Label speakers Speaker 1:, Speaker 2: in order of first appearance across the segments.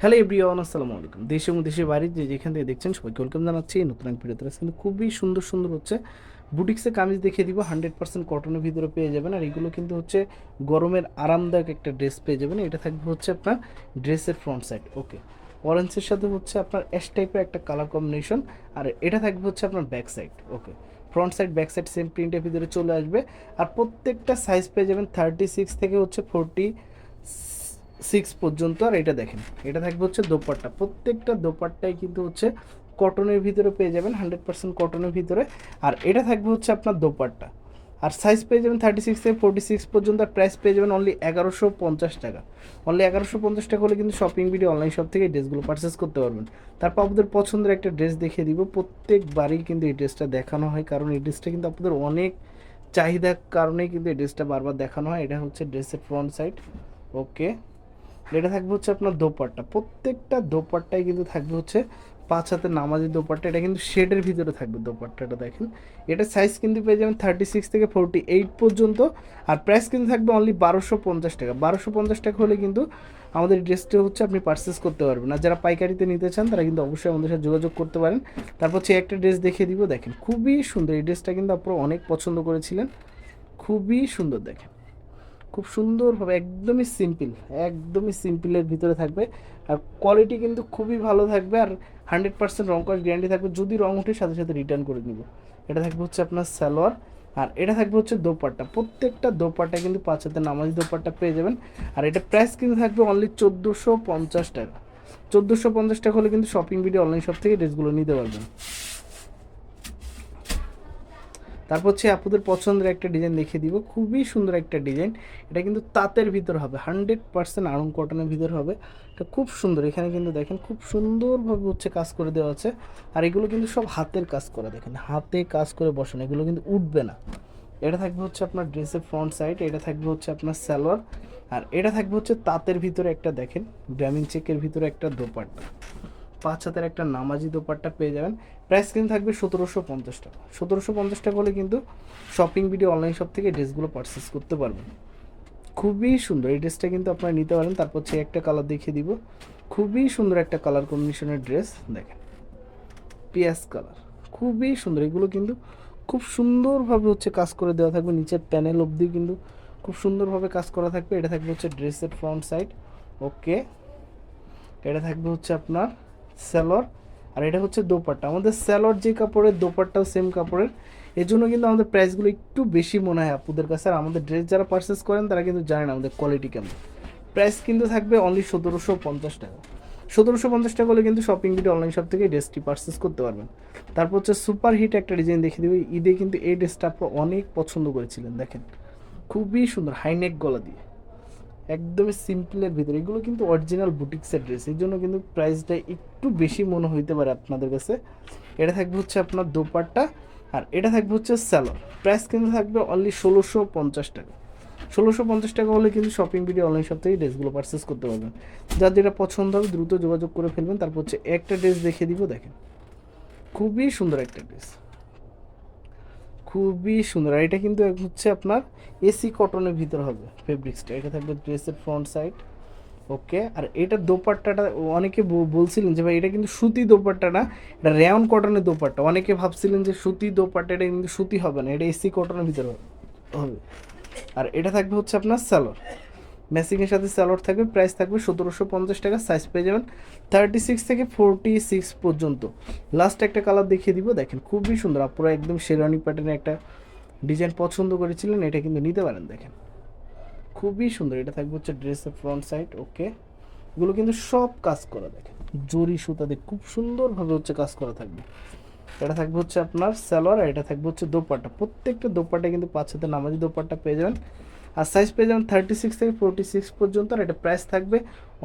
Speaker 1: Hello everyone আসসালামু আলাইকুম। দেশে এবং দেশের বাইরে যে যেখান থেকে দেখছেন সবাইকে ওয়েলকাম জানাচ্ছি। নতুন এক ভিডিওতে কিন্তু খুবই সুন্দর সুন্দর হচ্ছে বুটিক্সে কামিজ দেখিয়ে দিব। হান্ড্রেড পার্সেন্ট কটনের ভিতরে পেয়ে যাবেন। আর এগুলো কিন্তু হচ্ছে গরমের আরামদায়ক একটা ড্রেস পেয়ে যাবেন। এটা থাকবে হচ্ছে আপনার ড্রেসের ফ্রন্ট সাইড ওকে অরেঞ্জের সাথে হচ্ছে আপনার অ্যাশ টাইপের একটা কালার কম্বিনেশন আর এটা থাকবে হচ্ছে আপনার back side okay front side back side same প্রিন্টের ভিতরে চলে আসবে। আর প্রত্যেকটা সাইজ পেয়ে যাবেন থার্টি সিক্স থেকে হচ্ছে ফোরটি সিক্স পর্যন্ত, আর এটা দেখেন, এটা থাকবে হচ্ছে দোপাট্টা। প্রত্যেকটা দোপাট্টাই কিন্তু হচ্ছে কটনের ভিতরে পেয়ে যাবেন হান্ড্রেড পার্সেন্ট কটনের ভিতরে। আর এটা থাকবে হচ্ছে আপনার দোপাট্টা। আর সাইজ পেয়ে যাবেন থার্টি সিক্স থেকে ফোর্টি সিক্স পর্যন্ত, আর প্রাইস পেয়ে যাবেন অনলি এগারোশো পঞ্চাশ টাকা। অনলি এগারোশো পঞ্চাশ টাকা হলে কিন্তু শপিং ভিডিও অনলাইন শপ থেকে এই ড্রেসগুলো পারচেস করতে পারবেন। তারপর আপনাদের পছন্দের একটা ড্রেস দেখিয়ে দিব। প্রত্যেকবারই কিন্তু এই ড্রেসটা দেখানো হয়, কারণ এই ড্রেসটা কিন্তু আপনাদের অনেক চাহিদার কারণেই কিন্তু এই ড্রেসটা বারবার দেখানো হয়। এটা হচ্ছে ড্রেসের ফ্রন্ট সাইড ওকে এটা থাকবে হচ্ছে আপনার দোপাট্টা। প্রত্যেকটা দোপাট্টাই কিন্তু থাকবে হচ্ছে পাঁচ হাতে নামাজি দোপাট্টা। এটা কিন্তু শেডের ভিতরে থাকবে দোপাট্টাটা দেখেন। এটা সাইজ কিন্তু পেয়ে যাবেন থার্টি সিক্স থেকে ফোরটি এইট পর্যন্ত। আর প্রাইস কিন্তু থাকবে অনলি বারোশো পঞ্চাশ টাকা। বারোশো পঞ্চাশ টাকা হলে কিন্তু আমাদের ড্রেসটা হচ্ছে আপনি পারচেস করতে পারবেন। আর যারা পাইকারিতে নিতে চান, তারা কিন্তু অবশ্যই আমাদের সাথে যোগাযোগ করতে পারেন। তারপর হচ্ছে একটা ড্রেস দেখিয়ে দিব, দেখেন। খুবই সুন্দর। এই ড্রেসটা কিন্তু আপনারা অনেক পছন্দ করেছিলেন। খুবই সুন্দর, দেখেন। খুব সুন্দরভাবে, একদমই সিম্পল একদমই সিম্পলের ভিতরে থাকবে। আর কোয়ালিটি কিন্তু খুবই ভালো থাকবে আর হান্ড্রেড পার্সেন্ট রং করার গ্যারান্টি থাকবে যদি রং উঠে সাথে সাথে রিটার্ন করে নিব। এটা থাকবে হচ্ছে আপনার সালোয়ার আর এটা থাকবে হচ্ছে দোপাট্টা। প্রত্যেকটা দোপাট্টা কিন্তু পাঁচ হাতে নামাজি দোপাট্টা পেয়ে যাবেন। আর এটা প্রাইস কিন্তু থাকবে অনলি চোদ্দোশো পঞ্চাশ টাকা। চোদ্দোশো পঞ্চাশ টাকা হলে কিন্তু শপিং ভিডিও অনলাইন শপ থেকে ড্রেসগুলো নিতে পারবেন। তারপর হচ্ছে আপুদের পছন্দের একটা ডিজাইন দেখিয়ে দিব। খুবই সুন্দর একটা ডিজাইন। এটা কিন্তু তাঁতের ভিতর হবে, হান্ড্রেড পার্সেন্ট আড়ং কটনের ভিতর হবে। এটা খুব সুন্দর, এখানে কিন্তু দেখেন খুব সুন্দরভাবে হচ্ছে কাজ করে দেওয়া আছে। আর এগুলো কিন্তু সব হাতের কাজ করা, দেখেন হাতে কাজ করে বসানো, এগুলো কিন্তু উঠবে না। এটা থাকবে হচ্ছে আপনার ড্রেসের ফ্রন্ট সাইড, এটা থাকবে হচ্ছে আপনার সালোয়ার, আর এটা থাকবে হচ্ছে তাঁতের ভিতরে একটা দেখেন, গ্রামীণ চেকের ভিতরে একটা দোপাট্টা। পাঁচ হাতের একটা নামাজি দোপাট্টা পেয়ে যাবেন। প্রাইস কিন্তু থাকবে সতেরোশো পঞ্চাশ টাকা। সতেরোশো পঞ্চাশ টাকা হলে কিন্তু শপিং ভিডিও অনলাইন শপ থেকে ড্রেসগুলো পারচেস করতে পারবেন। খুবই সুন্দর। এই ড্রেসটা কিন্তু আপনারা নিতে পারেন। তারপর সে একটা কালার দেখিয়ে দিব। খুবই সুন্দর একটা কালার কম্বিনেশনের ড্রেস দেখেন। পিয়াজ কালার খুবই সুন্দর। এগুলো কিন্তু খুব সুন্দরভাবে হচ্ছে কাজ করে দেওয়া থাকবে। নিচের প্যানেল অবধি কিন্তু খুব সুন্দরভাবে কাজ করা থাকবে। এটা থাকবে হচ্ছে ড্রেসের ফ্রন্ট সাইড ওকে এটা থাকবে হচ্ছে আপনার স্যালোর আর এটা হচ্ছে দোপাট্টা। আমাদের স্যালোর যে কাপড়ের, দোপাট্টাও সেম কাপড়ের। এর জন্য কিন্তু আমাদের প্রাইসগুলো একটু বেশি মনে হয় আপুদের কাছে। আর আমাদের ড্রেস যারা পারচেস করেন, তারা কিন্তু জানেন আমাদের কোয়ালিটি কেমন। প্রাইস কিন্তু থাকবে অনলি সতেরোশো পঞ্চাশ টাকা। সতেরোশো পঞ্চাশ টাকা হলে কিন্তু শপিং ভিডিও অনলাইন শপ থেকে ড্রেসটি পারচেস করতে পারবেন। তারপর হচ্ছে সুপার হিট একটা ডিজাইন দেখিয়ে দেবে। ঈদে কিন্তু এই ড্রেসটা আপনারা অনেক পছন্দ করেছিলেন, দেখেন। খুবই সুন্দর হাইনেক গলা দিয়ে। একদমই সিম্পলের ভিতরে। এগুলো কিন্তু অরিজিনাল বুটিক্সের ড্রেস এই জন্য কিন্তু প্রাইসটা একটু বেশি মনে হইতে পারে আপনাদের কাছে। এটা থাকবে হচ্ছে আপনার দোপাট্টা, আর এটা থাকবে হচ্ছে স্যালোর প্রাইস কিন্তু থাকবে অনলি ষোলোশো পঞ্চাশ টাকা। ষোলোশো পঞ্চাশ টাকা হলে কিন্তু শপিং ভিডিও অনলাইন শপ থেকে ড্রেসগুলো পারচেস করতে পারবেন। যার যেটা পছন্দ হবে দ্রুত যোগাযোগ করে ফেলবেন। তারপর হচ্ছে একটা ড্রেস দেখে দিব, দেখেন। খুবই সুন্দর একটা ড্রেস খুবই সুন্দর। আর এটা কিন্তু হচ্ছে আপনার এসি কটনের ভিতর হবে ফেব্রিক্সটা এটা থাকবে ড্রেসের ফ্রন্ট সাইড ওকে আর এটা দোপাট্টাটা অনেকে বলছিলেন যে, ভাই, এটা কিন্তু সুতি দোপাট্টা না, এটা রেয়ন কটনের দোপাট্টা। অনেকে ভাবছিলেন যে, সুতি দোপাট্টা, এটা কিন্তু সুতি হবে না, এটা এসি কটনের ভিতরে হবে। আর এটা থাকবে হচ্ছে আপনার স্যালোর ম্যাচিংয়ের সাথে স্যালোর থাকবে প্রাইস থাকবে সতেরোশো পঞ্চাশ টাকা সাইজ পেয়ে যাবেন থার্টি সিক্স থেকে ফোরটি সিক্স পর্যন্ত। লাস্ট একটা কালার দেখিয়ে দিব, দেখেন খুবই সুন্দর আপনারা একদম শেরানি প্যাটার্নে একটা ডিজাইন পছন্দ করেছিলেন, এটা কিন্তু নিতে পারেন, দেখেন। খুবই সুন্দর, এটা থাকবে হচ্ছে ড্রেসের ফ্রন্ট সাইড ওকে এগুলো কিন্তু সব কাজ করা, দেখেন। জরি সুতা দিয়ে খুব সুন্দরভাবে হচ্ছে কাজ করা থাকবে। এটা থাকবে হচ্ছে আপনার সালোয়ার আর এটা থাকবে হচ্ছে দোপাট্টা। প্রত্যেকটা দোপাট্টা কিন্তু পাঁচ হাতে নামাজি দোপাট্টা পেয়ে যাবেন। আর সাইজ পেয়ে যাবেন থার্টি সিক্স থেকে ফোরটি সিক্স পর্যন্ত আর এটা প্রাইস থাকবে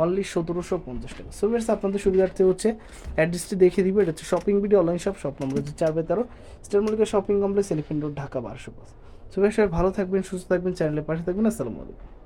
Speaker 1: অনলি সতেরোশো পঞ্চাশ টাকা। সো বেশ আপনাদের সুবিধার্থে হচ্ছে অ্যাড্রেসটি দেখিয়ে দিবে। এটা হচ্ছে shopping video online shop shop নম্বর হচ্ছে চার বাই তেরো star shopping complex elephant road Dhaka বারোশো পাঁচ সো বেশ ভালো থাকবেন, সুস্থ থাকবেন চ্যানেলের পাশে থাকবেন। আসসালামু আলাইকুম।